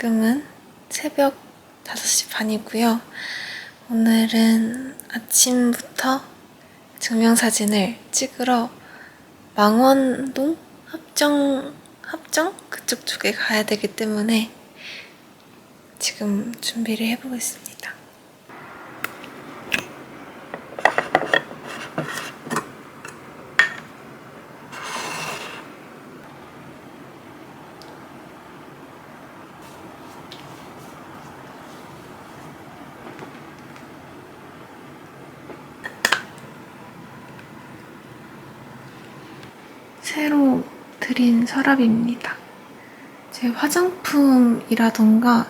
지금은 새벽 5시 반이고요. 오늘은 아침부터 증명사진을 찍으러 망원동 합정 합정 그쪽 쪽에 가야 되기 때문에 지금 준비를 해보겠습니다. 새로 드린 서랍입니다. 제 화장품이라던가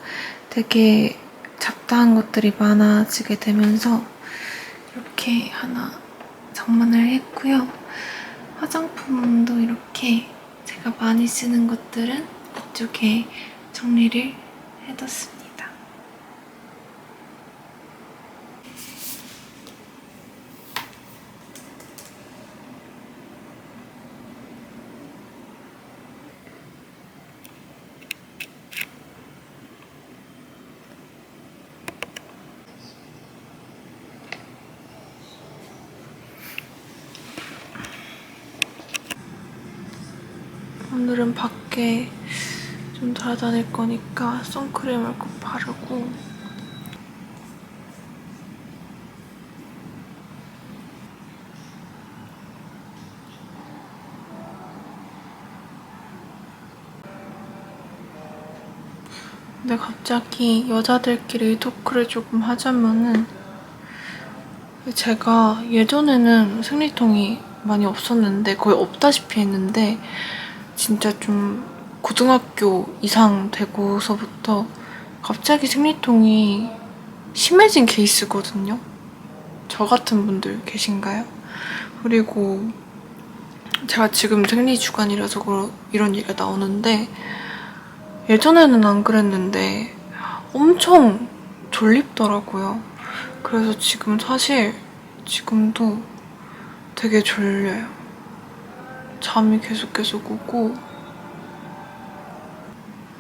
되게 잡다한 것들이 많아지게 되면서 이렇게 하나 장만을 했고요. 화장품도 이렇게 제가 많이 쓰는 것들은 이쪽에 정리를 해뒀습니다. 오늘은 밖에 좀 돌아다닐 거니까 선크림을 꼭 바르고. 근데 갑자기 여자들끼리 토크를 조금 하자면은 제가 예전에는 생리통이 많이 없었는데 거의 없다시피 했는데 진짜 좀 고등학교 이상 되고서부터 갑자기 생리통이 심해진 케이스거든요. 저 같은 분들 계신가요? 그리고 제가 지금 생리 주간이라서 이런 얘기가 나오는데 예전에는 안 그랬는데 엄청 졸립더라고요. 그래서 지금 사실 지금도 되게 졸려요. 잠이 계속 계속 오고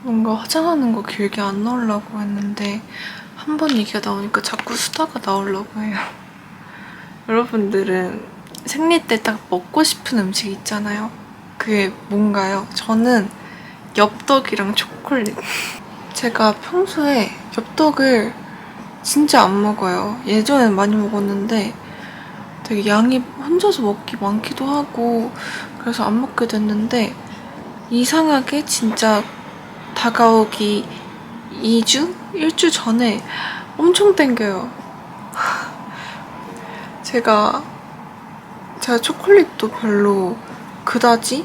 뭔가 화장하는 거 길게 안 나오려고 했는데 한 번 얘기가 나오니까 자꾸 수다가 나오려고 해요. 여러분들은 생리 때 딱 먹고 싶은 음식 있잖아요. 그게 뭔가요? 저는 엽떡이랑 초콜릿. 제가 평소에 엽떡을 진짜 안 먹어요. 예전엔 많이 먹었는데 되게 양이 혼자서 먹기 많기도 하고 그래서 안 먹게 됐는데 이상하게 진짜 다가오기 2주? 1주 전에 엄청 땡겨요. 제가 제가 초콜릿도 별로 그다지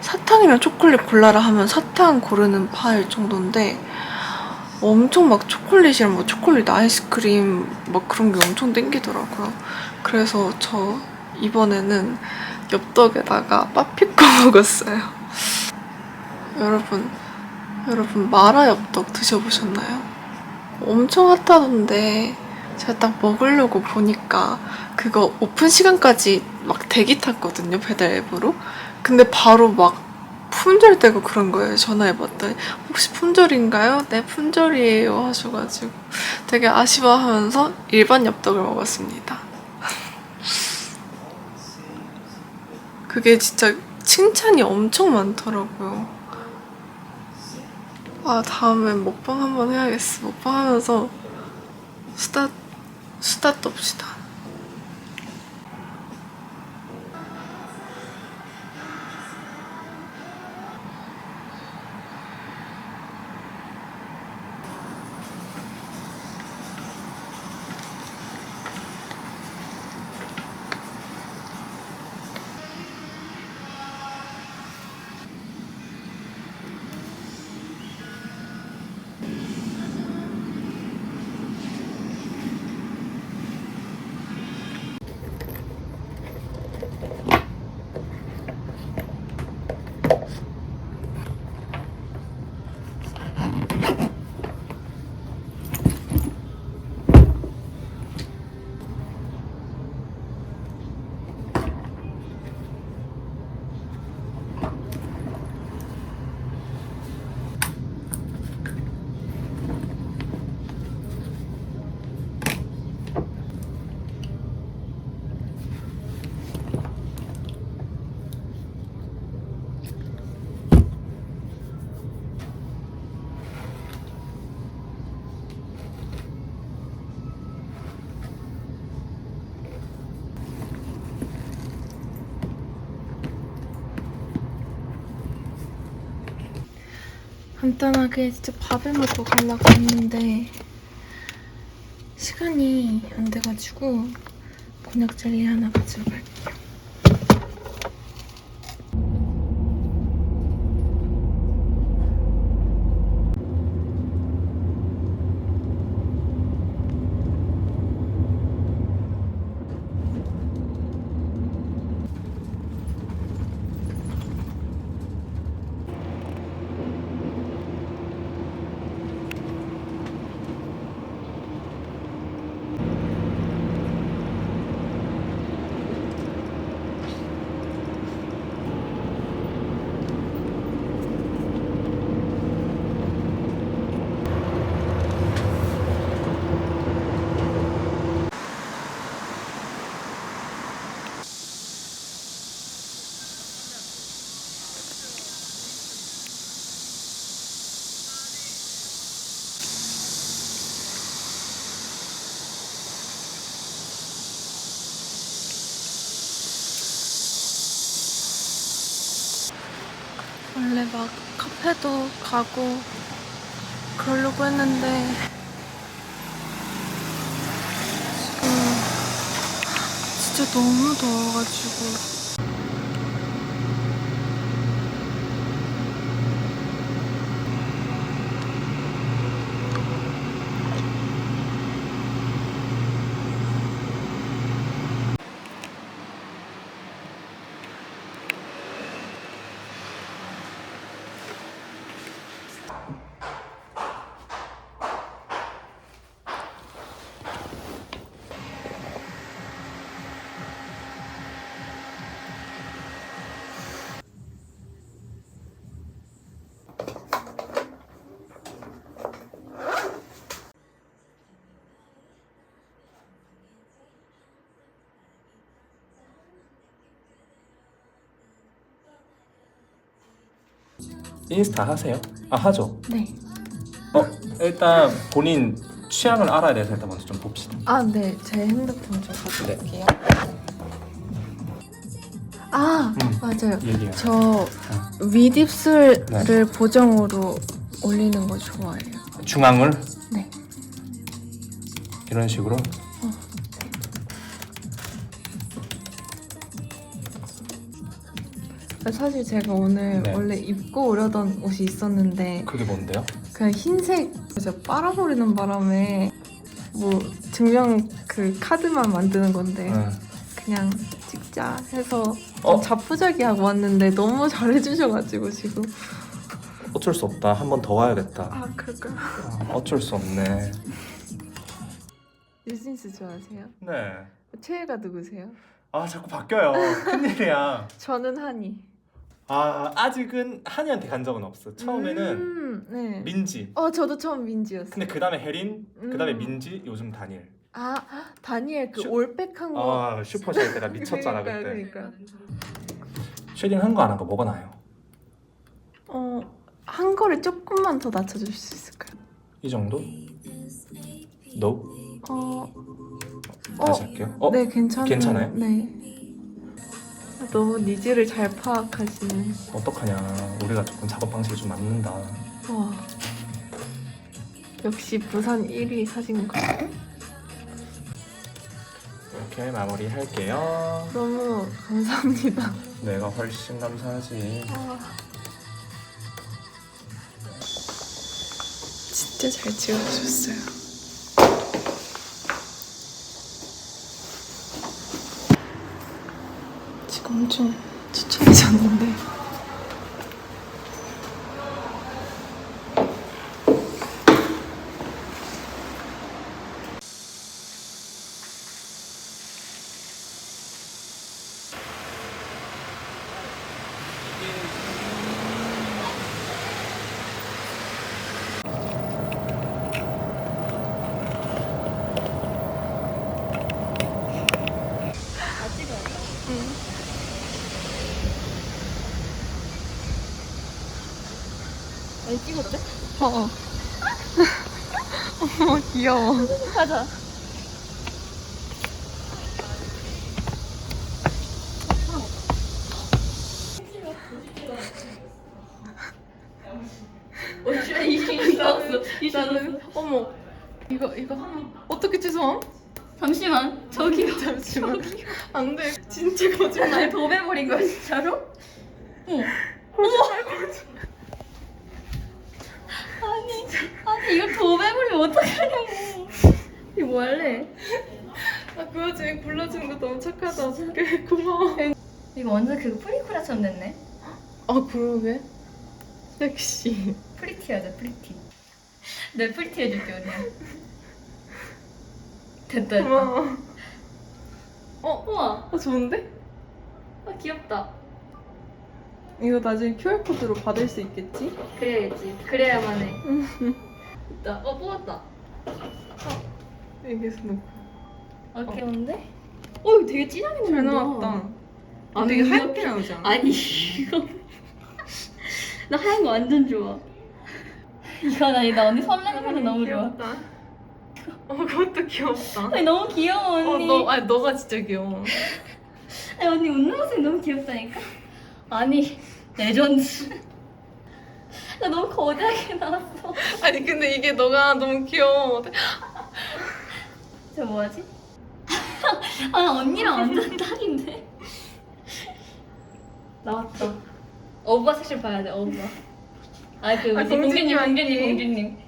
사탕이랑 초콜릿 골라라 하면 사탕 고르는 파일 정도인데 엄청 막 초콜릿이랑 뭐 초콜릿 아이스크림 막 그런 게 엄청 땡기더라고요. 그래서 저 이번에는 엽떡에다가 빠피코 먹었어요. 여러분, 여러분 마라 엽떡 드셔보셨나요? 엄청 핫하던데 제가 딱 먹으려고 보니까 그거 오픈 시간까지 막 대기 탔거든요 배달 앱으로. 근데 바로 막 품절되고 그런 거예요. 전화해봤더니 혹시 품절인가요? 네 품절이에요 하셔가지고 되게 아쉬워하면서 일반 엽떡을 먹었습니다. 그게 진짜 칭찬이 엄청 많더라고요. 아 다음에 먹방 한번 해야겠어. 먹방 하면서 수다 수다 떱시다. 간단하게 진짜 밥을 먹고 가려고 했는데 시간이 안 돼가지고 곤약 젤리 하나 가지고 갈게요. 원래 막 카페도 가고 그러려고 했는데 지금 진짜 너무 더워가지고 인스타 하세요? 아 하죠. 네. 어 일단 본인 취향을 알아야 돼서 일단 먼저 좀 봅시다. 아, 네. 제 핸드폰 좀 가져올게요. 아, 음. 맞아요. 얘기해요. 저 윗입술을 네. 보정으로 올리는 거 좋아해요. 중앙을 네. 이런 식으로 사실 제가 오늘 네. 원래 입고 오려던 옷이 있었는데 그게 뭔데요? 그냥 흰색 제가 빨아버리는 바람에 뭐 증명 그 카드만 만드는 건데 응. 그냥 찍자 해서 어? 좀 자포자기하고 왔는데 너무 잘해주셔가지고 지금 어쩔 수 없다. 한 번 더 와야겠다. 아 그럴까요? 아, 어쩔 수 없네. 뉴진스 좋아하세요? 네. 최애가 누구세요? 아 자꾸 바뀌어요. 큰일이야. 저는 한이 아 아직은 한이한테 간 적은 없어. 처음에는 음, 네. 민지. 어 저도 처음 민지였어요 근데 그 다음에 혜린, 그 다음에 음. 민지, 요즘 다니엘. 아 다니엘 그 슈- 올백한 거 아 슈퍼샤이 때가 미쳤잖아 그러니까요, 그때. 그러니까. 쉐딩 한 거 안 한 거 뭐가 나요? 어한 거를 조금만 더 낮춰줄 수 있을까요? 이 정도? No? 어, 다시 어, 할게요. 어? 네 괜찮아요. 괜찮아요? 네. 너무 니즈를 잘 파악하시는. 어떡하냐. 우리가 조금 작업 방식이 좀 맞는다. 와. 역시 부산 1위 사진가. 이렇게 마무리 할게요. 너무 감사합니다. 내가 훨씬 감사하지. 아. 진짜 잘 찍어주셨어요. 지금 엄청 추천해졌는데 어. 어. 어머 귀여워. 가자. 어머 이거 이거 하면 어떻게 취소함? 잠시만 저기요 잠시만 안돼 진짜 날 거짓말 도배버린 거야 진짜로? 어머 아니 아니 이거 도배버리면 어떡하냐고. 이거 뭐 할래? 아 그거 지금 불러주는 거 너무 착하다. 어떡해. 고마워. 이거 완전 그 프리쿠라처럼 됐네. 아 그러게. 섹시. 프리티 하자 프리티. 내 프리티 해줄게 언니야. 됐다 됐다. 고마워. 어? 우와. 어 좋은데? 아, 귀엽다 이거 나중에 QR코드로 받을 수 있겠지? 그래야지. 그래야만 해. 됐다 어 뽑았다. 여기서 놓고. 아 귀여운데? 어 이거 되게 진하게 잘 나왔다. 아, 되게 이거- 하얗게 나오지 않아? 아니 이거. 나 하얀 거 완전 좋아. 이건 아니 나 언니 설레는 거는 너무 좋아. 귀엽다. 어 그것도 귀엽다. 아니 너무 귀여워 어, 언니. 너, 아니 너가 진짜 귀여워. 아니 언니 웃는 모습이 너무 귀엽다니까 아니 레전드. 나 너무 거대하게 나왔어. 아니 근데 이게 너가 너무 귀여워. 저 뭐하지? 아 언니랑 완전 딱인데. 나왔다. 어부가 섹시를 봐야 돼 어부가. 아그 아, 뭐지? 공주님 공주님 할게. 공주님 공주님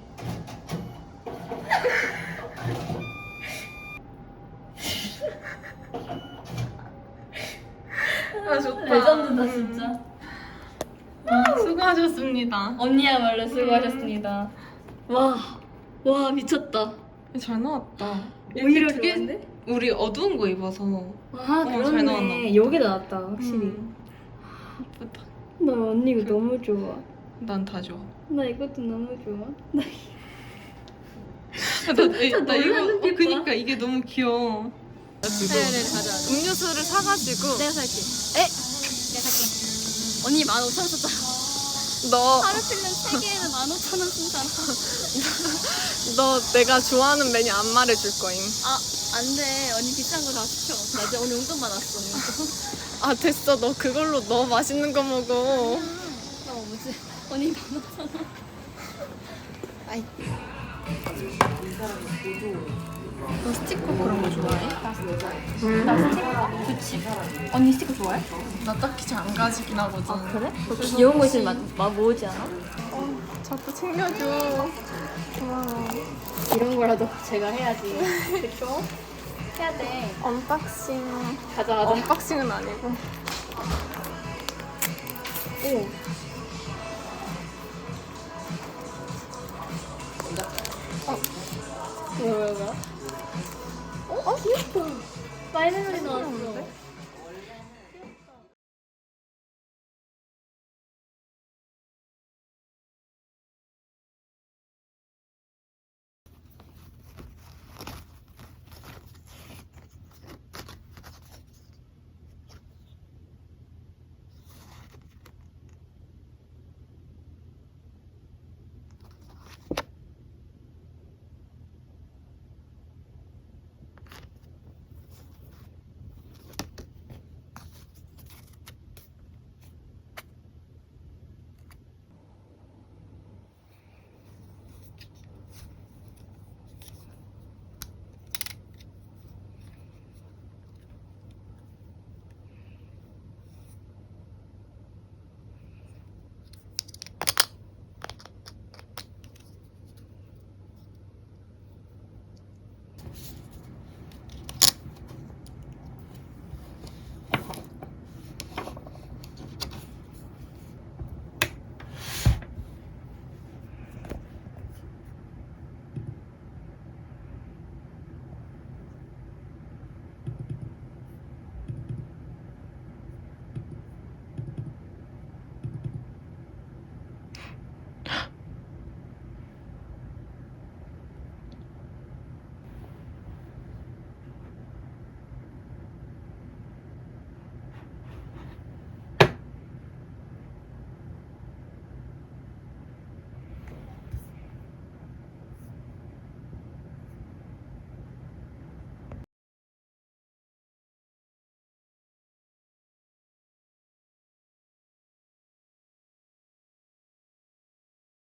아 좋다. 레전드다 음. 진짜. 수고하셨습니다. 언니야말로 수고하셨습니다. 와, 와 미쳤다. 잘 나왔다. 오히려 되게 좋은데? 우리 어두운 거 입어서. 아 어, 잘 나왔나 봐. 여기 나왔다 확실히. 음. 예쁘다. 나 언니 이거 너무 좋아. 난 다 좋아. 나 이것도 너무 좋아. 나 나, 나, 나 이거 어. 그니까 이게 너무 귀여워 네네 가자. 음료수를 사가지고. 내가 살게. 에? 내가 살게. 언니 15,000원 썼다 너, 하루 필름 3개에는 15,000원 쓴 사람 너 내가 좋아하는 메뉴 안 말해줄 거임. 아 안 돼. 언니 비싼 거 다 시켜. 나 이제 오늘 용돈 받았어 아 됐어. 너 그걸로 너 맛있는 거 먹어. 나 뭐지? 언니 15,000원. 아이 너 스티커 그런 거 좋아해? 나 스티커? 좋지 언니 스티커 좋아해? 나 딱히 잘 안 가지긴 하거든 그래? 귀여운 거 있으면 막, 막 모으지 않아? 자꾸 챙겨줘 고마워 이런 거라도 제가 해야지 그쵸? 해야 돼 언박싱 가자 가자 언박싱은 아니고 오. 어. 뭐야 뭐야 뭐야? 어? 어? 귀엽다. 마이멜로디 나왔어. else.